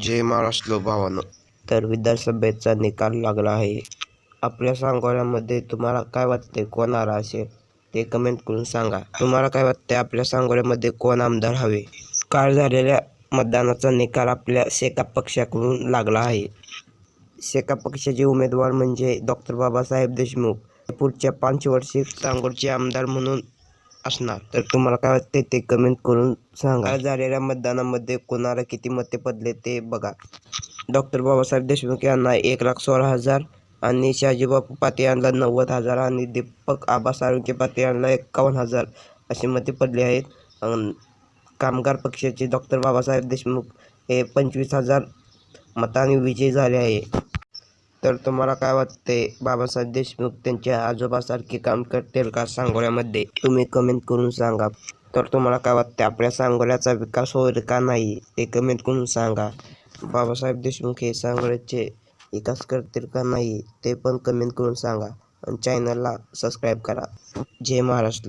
जय महाराष्ट्र भावानं तर विधानसभेचा निकाल लागला आहे. आपल्या सांगोल्यामध्ये तुम्हाला काय वाटते? कोण आला असेल? ते कमेंट करून सांगा. तुम्हाला काय वाटते? आपल्या सांगोल्यामध्ये कोण आमदार हवे? काल झालेल्या मतदानाचा निकाल आपल्या शेका पक्षाकडून लागला आहे. शेका पक्षाचे उमेदवार म्हणजे डॉक्टर बाबासाहेब देशमुख. पुढच्या पाच वर्षी सांगोलचे आमदार म्हणून असणार. तर तुम्हाला काय वाटते ते कमेंट करून सांगा. झालेल्या मतदानामध्ये कोणाला किती मते पडले ते बघा. डॉक्टर बाबासाहेब देशमुख यांना एक लाख सोळा हजार आणि शहाजीबापू पाटे यांना नव्वद हजार आणि दीपक आबा साळुंके पाटे यांना एक्कावन्न हजार अशी मते पडली आहेत. कामगार पक्षाचे डॉक्टर बाबासाहेब देशमुख हे पंचवीस हजार मतांनी विजयी झाले आहे. तर तुम्हाला काय वाटते बाबासाहेब देशमुख त्यांच्या आजोबासारखे काम करतील का सांगोल्यामध्ये तुम्ही कमेंट करून सांगा. तर तुम्हाला काय वाटते आपल्या सांगोल्याचा विकास होईल का नाही? ते कमेंट करून सांगा. बाबासाहेब देशमुख हे सांगोल्याचे विकास करतील का नाही? ते पण कमेंट करून सांगा. आणि चॅनलला सबस्क्राईब करा. जय महाराष्ट्र.